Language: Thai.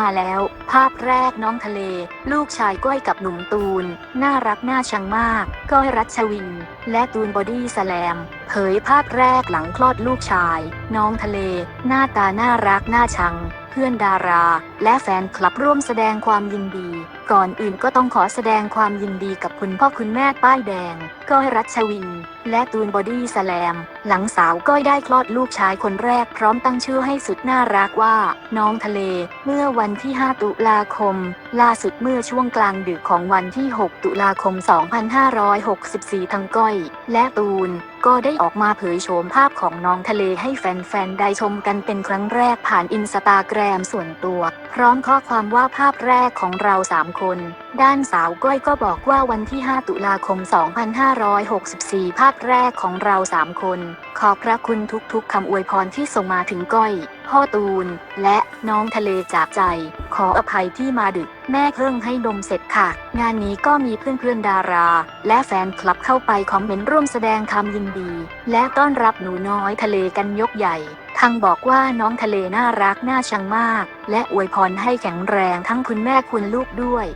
มาแล้ว ภาพแรกน้องทะเล ลูกชายก้อยกับหนุ่มตูน น่ารักน่าชังมาก ก้อยรัชวิน และตูนบอดี้สแลม เผยภาพแรกหลังคลอดลูกชาย น้องทะเล หน้าตาน่ารักน่าชัง พื่อนดารา และแฟนคลับร่วมแสดงความยินดี ก่อนอื่นก็ต้องขอแสดงความยินดีกับคุณพ่อคุณแม่ป้ายแดง ก้อยรัชวิน และตูนบอดี้สแลม หลังสาวก้อยได้คลอดลูกชายคนแรกพร้อมตั้งชื่อให้สุดน่ารักว่า น้องทะเล เมื่อวันที่ 5 ตุลาคม ล่าสุดเมื่อช่วงกลางดึกของวันที่ 6 ตุลาคม 2564 ทั้งก้อย และตูน ก็ได้ออกมาเผยโฉมภาพของน้องทะเลให้แฟนๆ ได้ชมกันเป็นครั้งแรกผ่านอินสตาแกรมส่วนตัว พร้อมข้อความว่าภาพแรกของเราสามคน ด้านสาวก้อยก็บอกว่าวันที่ 5 ตุลาคม 2564 ภาพแรกของเราสามคน ขอบพระคุณทุกๆคำอวยพรที่ส่งมาถึงก้อย พ่อตูน และน้องทะเลจากใจ ขออภัยที่มาดึก แม่เพิ่งให้นมเสร็จค่ะ งานนี้ก็มีเพื่อนๆดารา และแฟนคลับเข้าไปคอมเมนต์ร่วมแสดงคำยินดี และต้อนรับหนูน้อยทะเลกันยกใหญ่ทั้งบอกว่าน้องทะเลน่ารักน่าชังมาก และอวยพรให้แข็งแรงทั้งคุณแม่คุณลูกด้วย